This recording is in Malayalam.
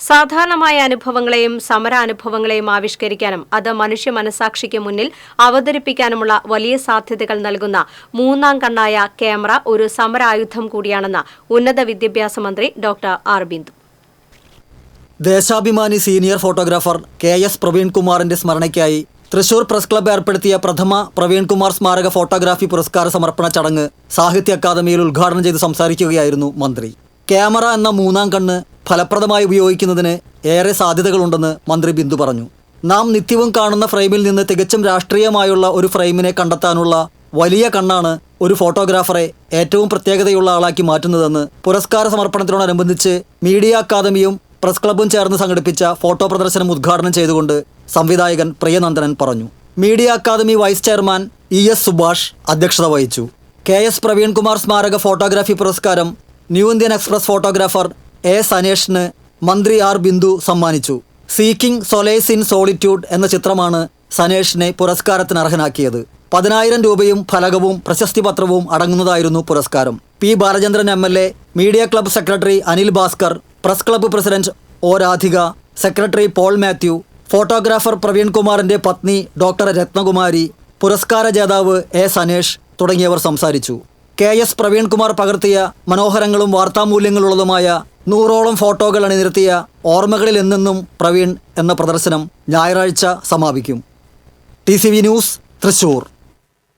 സാധാരണമായ അനുഭവങ്ങളെയും സമരാനുഭവങ്ങളെയും ആവിഷ്കരിക്കാനും അത് മനുഷ്യ മനസാക്ഷിക്ക് മുന്നിൽ അവതരിപ്പിക്കാനുമുള്ള വലിയ സാധ്യതകൾ നൽകുന്ന മൂന്നാം കണ്ണായ ക്യാമറ ഒരു സമരായുധം കൂടിയാണെന്ന് ഉന്നത വിദ്യാഭ്യാസ മന്ത്രി doctor R Bindu. Deshabhimani senior photographer K S പ്രവീൺകുമാറിന്റെ സ്മരണയ്ക്കായി തൃശൂർ പ്രസ് ക്ലബ്ബ് ഏർപ്പെടുത്തിയ പ്രഥമ പ്രവീൺകുമാർ സ്മാരക ഫോട്ടോഗ്രാഫി പുരസ്കാര സമർപ്പണ ചടങ്ങ് സാഹിത്യ അക്കാദമിയിൽ ഉദ്ഘാടനം ചെയ്ത് സംസാരിക്കുകയായിരുന്നു മന്ത്രി. ക്യാമറ എന്ന മൂന്നാം കണ്ണ് ഫലപ്രദമായി ഉപയോഗിക്കുന്നതിന് ഏറെ സാധ്യതകളുണ്ടെന്ന് മന്ത്രി ബിന്ദു പറഞ്ഞു. നാം നിത്യവും കാണുന്ന ഫ്രെയിമിൽ നിന്ന് തികച്ചും രാഷ്ട്രീയമായുള്ള ഒരു ഫ്രെയിമിനെ കണ്ടെത്താനുള്ള വലിയ കണ്ണാണ് ഒരു ഫോട്ടോഗ്രാഫറെ ഏറ്റവും പ്രത്യേകതയുള്ള ആളാക്കി മാറ്റുന്നതെന്ന് പുരസ്കാര സമർപ്പണത്തിനോടനുബന്ധിച്ച് മീഡിയ അക്കാദമിയും പ്രസ് ക്ലബ്ബും ചേർന്ന് സംഘടിപ്പിച്ച ഫോട്ടോ പ്രദർശനം ഉദ്ഘാടനം ചെയ്തുകൊണ്ട് സംവിധായകൻ പ്രിയനന്ദനൻ പറഞ്ഞു. Media academy vice chairman E S Subhash അധ്യക്ഷത വഹിച്ചു. കെ എസ് പ്രവീൺകുമാർ സ്മാരക ഫോട്ടോഗ്രാഫി പുരസ്കാരം New Indian Express photographer A സനേഷിന് മന്ത്രി ആർ ബിന്ദു സമ്മാനിച്ചു. സീക്കിംഗ് സൊലേസ് ഇൻ സോളിറ്റ്യൂഡ് എന്ന ചിത്രമാണ് സനേഷിനെ പുരസ്കാരത്തിന് അർഹനാക്കിയത്. പതിനായിരം രൂപയും ഫലകവും പ്രശസ്തി പത്രവും അടങ്ങുന്നതായിരുന്നു പുരസ്കാരം. P Balachandran M L A media club secretary Anil Bhaskar press club president O Radhika secretary Paul Mathew photographer പ്രവീൺകുമാറിന്റെ പത്നി ഡോക്ടർ രത്നകുമാരി പുരസ്കാര ജേതാവ് എ സനേഷ് തുടങ്ങിയവർ സംസാരിച്ചു. കെ എസ് പ്രവീൺകുമാർ പകർത്തിയ മനോഹരങ്ങളും വാർത്താമൂല്യങ്ങളുള്ളതുമായ നൂറോളം ഫോട്ടോകൾ അണിനിരത്തിയ ഓർമ്മകളിൽ എന്നെന്നും പ്രവീൺ എന്ന പ്രദർശനം ഞായറാഴ്ച സമാപിക്കും. T News Thrissur.